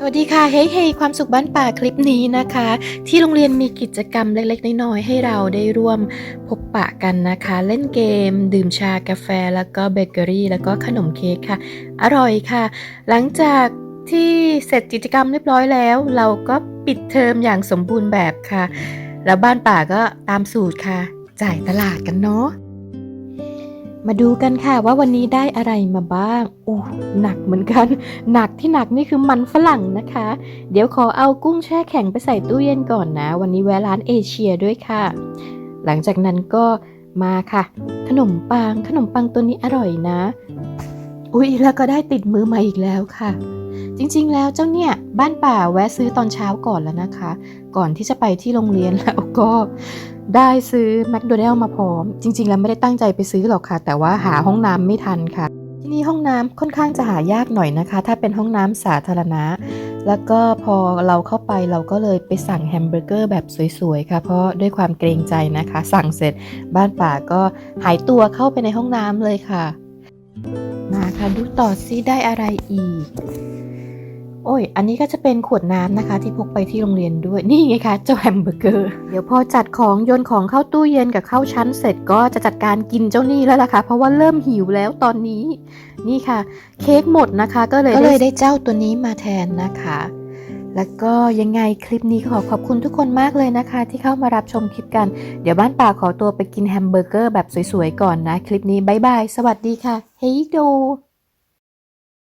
สวัสดีค่ะเฮ้ยเฮ้ยความสุขบ้านป่าคลิปนี้นะคะ ที่โรงเรียนมีกิจกรรมเล็กๆ น้อยๆให้เราได้ร่วมพบปะกันนะคะ เล่นเกม ดื่มชากาแฟ แล้วก็เบเกอรี่ แล้วก็ขนมเค้กค่ะ อร่อยค่ะ หลังจากที่เสร็จกิจกรรมเรียบร้อยแล้ว เราก็ปิดเทอมอย่างสมบูรณ์แบบค่ะ แล้วบ้านป่าก็ตามสูตรค่ะ จ่ายตลาดกันเนาะ มาดูกันค่ะว่าวันนี้ได้อะไรมาบ้างโอ้หนักเหมือนกัน หนักที่หนักนี่คือมันฝรั่งนะคะ เดี๋ยวขอเอากุ้งแช่แข็งไปใส่ตู้เย็นก่อนนะ วันนี้แวะร้านเอเชียด้วยค่ะ หลังจากนั้นก็มาค่ะ ขนมปังขนมปังตัวนี้อร่อยนะ อุ๊ยแล้วก็ได้ติดมือมาอีกแล้วค่ะ จริงๆ แล้วเจ้าเนี่ยบ้านป่าแวะซื้อตอนเช้าก่อนแล้วนะคะ ก่อนที่จะไปที่โรงเรียนแล้วก็ได้ซื้อแมคโดนัลมาพร้อม จริง ๆ แล้วไม่ได้ตั้งใจไปซื้อหรอกค่ะ แต่ว่าหาห้องน้ำไม่ทันค่ะ ที่นี่ห้องน้ำค่อนข้างจะหายากหน่อยนะคะ ถ้าเป็นห้องน้ำสาธารณะ แล้วก็พอเราเข้าไปเราก็เลยไปสั่งแฮมเบอร์เกอร์แบบสวยๆค่ะ เพราะด้วยความเกรงใจนะคะ สั่งเสร็จบ้านป่าก็หายตัวเข้าไปในห้องน้ำเลยค่ะ มาค่ะดูต่อซิได้อะไรอีก โอ้ย อันนี้ก็จะเป็นขวดน้ำนะคะ ที่พกไปที่โรงเรียนด้วย นี่ไงคะเจ้าแฮมเบอร์เกอร์ เดี๋ยวพอจัดของโยนของเข้าตู้เย็นกับเข้าชั้นเสร็จก็จะจัดการกินเจ้านี่แล้วล่ะค่ะ เพราะว่าเริ่มหิวแล้วตอนนี้ นี่ค่ะ เค้กหมดนะคะ ก็เลยก็เลยได้เจ้าตัวนี้มาแทนนะคะ แล้วก็ยังไงคลิปนี้ขอขอบคุณทุกคนมากเลยนะคะ ที่เข้ามารับชมคลิปกัน เดี๋ยวบ้านป่าขอตัวไปกินแฮมเบอร์เกอร์แบบสวยๆก่อนนะ คลิปนี้บายบาย สวัสดีค่ะ เฮ้ยโด